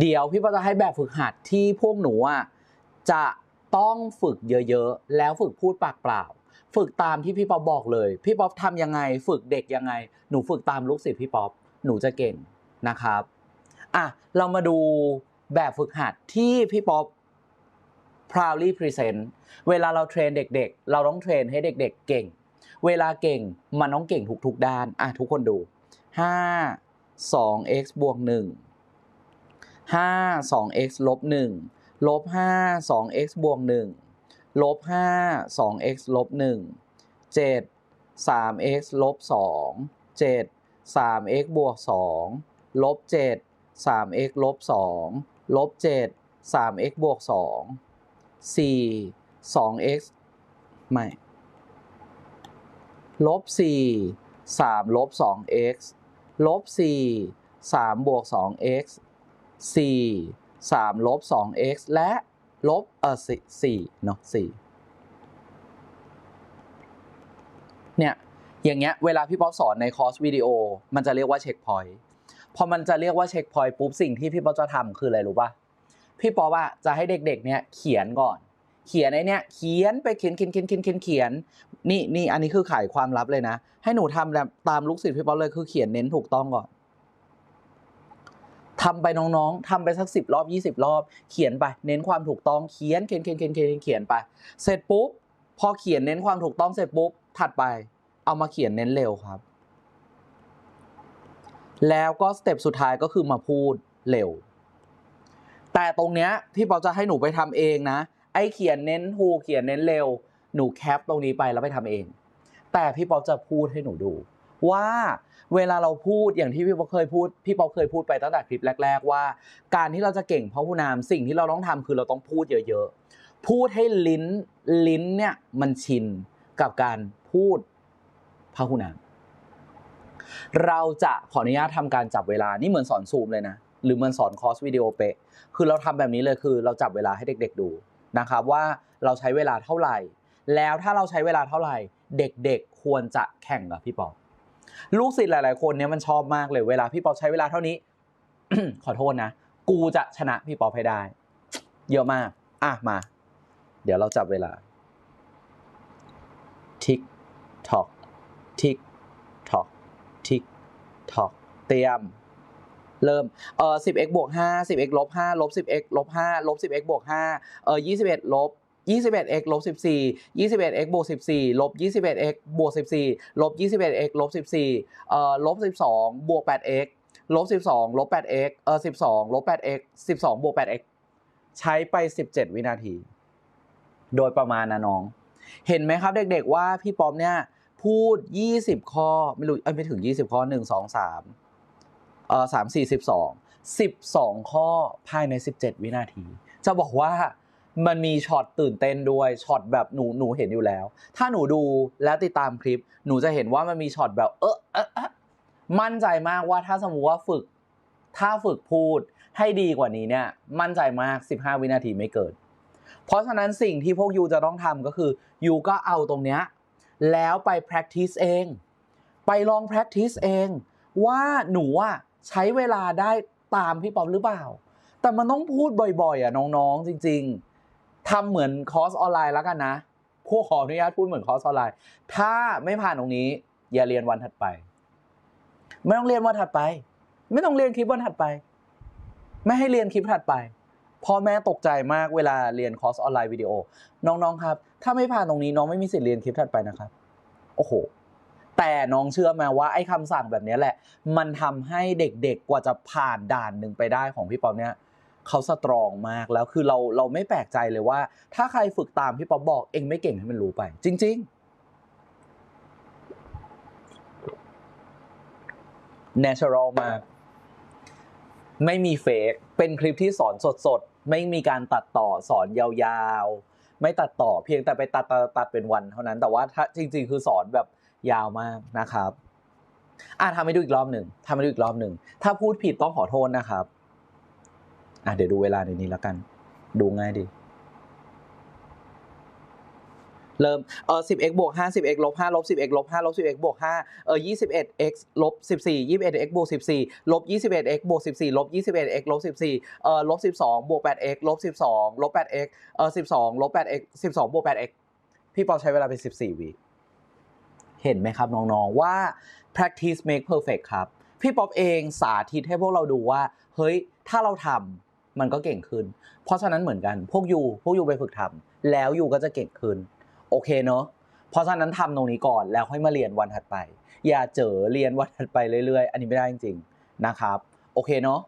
เดี๋ยวพี่ป๊อปจะให้แบบฝึกหัดที่พวกหนูอะจะต้องฝึกเยอะๆ แล้วฝึกพูดปากเปล่า ฝึกตามที่พี่ป๊อปบอกเลย พี่ป๊อปทำยังไง ฝึกเด็กยังไง หนูฝึกตามลูกศิษย์พี่ป๊อปหนูจะเก่งนะครับอะเรามาดูแบบฝึกหัดที่พี่ป๊อป proudly present เวลาเราเทรนเด็กๆ เราต้องเทรนให้เด็กๆ เก่ง เวลาเก่งมันต้องเก่งทุกๆด้านอะทุกคนดู 5 2 x บวก1 5 2 x ลบ1ลบ5 2 x บวก1ลบ5 2 x ลบ1 7 3 x ลบ2 7 3 x บวก2ลบ7 3 x ลบ2ลบ7 3 x บวก2 4 2 x ไม่ลบ4 3ลบ 2 x ลบ4 3บวก 2 x 4 3ลบ 2 x และลบเออ4เนาะ4เนี่ย อย่างเงี้ย เวลาพี่ป๊อปสอนในคอร์สวิดีโอ มันจะเรียกว่าเช็คพอยต์พอมันจะเรียกว่าเช็คพอยต์ปุ๊บสิ่งที่พี่ป๊อปจะทำคืออะไรรู้ป่ะ พี่ป๊อปอะจะให้เด็กๆ เนี่ยเขียนก่อน เขียนไอ้เนี่ยเขียนไปเขียนเขียนเขียนเขียนเขียนเขียน นี่นี่อันนี้คือขายความลับเลยนะ ให้หนูทำแบบตามลูกศิษย์พี่ป๊อปเลยคือเขียนเน้นถูกต้องก่อน ทำไปน้องๆทำไปสักสิบรอบยี่สิบรอบ เขียนไป เน้นความถูกต้องเขียนเขียนเขียนเขียนเขียนเขียนไป เสร็จปุ๊บ พอเขียนเน้นความถูกต้องเสร็จปุ๊บ ถัดไป เอามาเขียนเน้นเร็วครับ แล้วก็สเต็ปสุดท้ายก็คือมาพูดเร็ว แต่ตรงเนี้ยพี่ป๊อปจะให้หนูไปทำเองนะ ไอ้เขียนเน้นถูกเขียนเน้นเร็ว หนูแคปตรงนี้ไปแล้วไปทำเอง แต่พี่ป๊อปจะพูดให้หนูดู ว่าเวลาเราพูดอย่างที่พี่ป๊อเคยพูดพี่ป๊อเคยพูดไปตั้งแต่คลิปแรก ๆ ว่า การที่เราจะเก่งพหุนามสิ่งที่เราต้องทำคือเราต้องพูดเยอะๆ พูดให้ลิ้นลิ้นเนี่ยมันชินกับการพูดพหุนามเราจะขออนุญาตทำการจับเวลานี่เหมือนสอนซูมเลยนะหรือเหมือนสอนคอร์สวิดีโอเปะคือเราทำแบบนี้เลยคือ เราจับเวลาให้เด็ก ๆดูนะครับว่าเราใช้เวลาเท่าไหร่ แล้วถ้าเราใช้เวลาเท่าไหร่ เด็กๆควรจะแข่งกับพี่ปอ ลูกศิษย์หลาย ๆ คนเนี่ยมันชอบมากเลยเวลาพี่ปอใช้เวลาเท่านี้ ขอโทษนะ กูจะชนะพี่ปอให้ได้ เยอะมาก อะมา เดี๋ยวเราจับเวลา ทิกทอกทิกทอกทิกทอกเตรียม เริ่มเออ 10x บวก5 10x ลบ5ลบ 10x ลบ5ลบ 10x บวก5เออ21ลบ 21x ลบ14 21x บวก14ลบ 21x บวก14ลบ 21x ลบ14เอ่อลบ12 บวก 8x ลบ12ลบ 8x เอ่อ12ลบ 8x 12 บวก 8x ใช้ไป 17 วินาที โดยประมาณนะน้อง เห็นไหมครับเด็กๆว่าพี่ป๊อปเนี่ยพูด 20 ข้อ ไม่รู้เอ้ยไม่ถึง 20 ข้อ 1 2 3เอ่อ3 4 12 12 ข้อภายใน 17 วินาที จะบอกว่า มันมีช็อตตื่นเต้นด้วยช็อตแบบหนูหนูเห็นอยู่แล้ว ถ้าหนูดูและติดตามคลิป หนูจะเห็นว่ามันมีช็อตแบบ เออเออเออมั่นใจมากว่าถ้าสมมติว่าฝึก ถ้าฝึกพูดให้ดีกว่านี้เนี่ย มั่นใจมาก 15 วินาทีไม่เกินเพราะฉะนั้นสิ่งที่พวกยูจะต้องทำก็คือยูก็เอาตรงเนี้ยแล้วไป practice เอง ไปลอง practice เอง ว่าหนูอะใช้เวลาได้ตามพี่ป๊อปหรือเปล่า แต่มันต้องพูดบ่อยๆอะน้องๆจริง ๆ ทำเหมือนคอร์สออนไลน์แล้วกันนะพวกขออนุญาตพูดเหมือนคอร์สออนไลน์ ถ้าไม่ผ่านตรงนี้ อย่าเรียนวันถัดไป ไม่ต้องเรียนวันถัดไป ไม่ต้องเรียนคลิปวันถัดไป ไม่ให้เรียนคลิปถัดไปพ่อแม่ตกใจมากเวลาเรียนคอร์สออนไลน์วิดีโอ น้องๆครับ ถ้าไม่ผ่านตรงนี้น้องไม่มีสิทธิ์เรียนคลิปถัดไปนะครับ โอ้โห แต่น้องเชื่อไหมว่าไอ้คำสั่งแบบนี้แหละ มันทำให้เด็กๆกว่าจะผ่านด่านหนึ่งไปได้ของพี่ป๊อปเนี่ย เขาสตรองมากแล้วคือเราเราไม่แปลกใจเลยว่า ถ้าใครฝึกตามพี่ป๊อปบอกเองไม่เก่งให้มันรู้ไป จริง ๆ natural มากไม่มีเฟกเป็นคลิปที่สอนสดๆ ไม่มีการตัดต่อสอนยาวๆ ไม่ตัดต่อเพียงแต่ไปตัดตัดตัดเป็นวันเท่านั้น แต่ว่าถ้าจริง ๆ คือสอนแบบยาวมากนะครับ อะทำให้ดูอีกรอบหนึ่งทำให้ดูอีกรอบหนึ่ง ถ้าพูดผิดต้องขอโทษนะครับ อะเดี๋ยวดูเวลาในนี้แล้วกัน ดูง่ายดี เริ่มเออ 10x บวก5 10x ลบ5ลบ 10x ลบ5ลบ 10x บวก5เออ 21x ลบ14 21x บวก14ลบ 21x บวก14ลบ 21x ลบ14เออลบ12บวก 8x ลบ12ลบ 8x เออ12ลบ 8x 12บวก 8x พี่ปอใช้เวลาเป็น14วิเห็นไหมครับน้องๆว่า practice make perfect ครับ พี่ป๊อปเองสาธิตให้พวกเราดูว่า เฮ้ย ถ้าเราทำ มันก็เก่งขึ้น เพราะฉะนั้นเหมือนกัน พวกยูพวกยูไปฝึกทำแล้วยูก็จะเก่งขึ้น โอเคเนาะเพราะฉะนั้นทำตรงนี้ก่อนแล้วค่อยมาเรียนวันถัดไป อย่าเจอเรียนวันถัดไปเรื่อยๆ อันนี้ไม่ได้จริงๆนะครับ โอเคเนาะ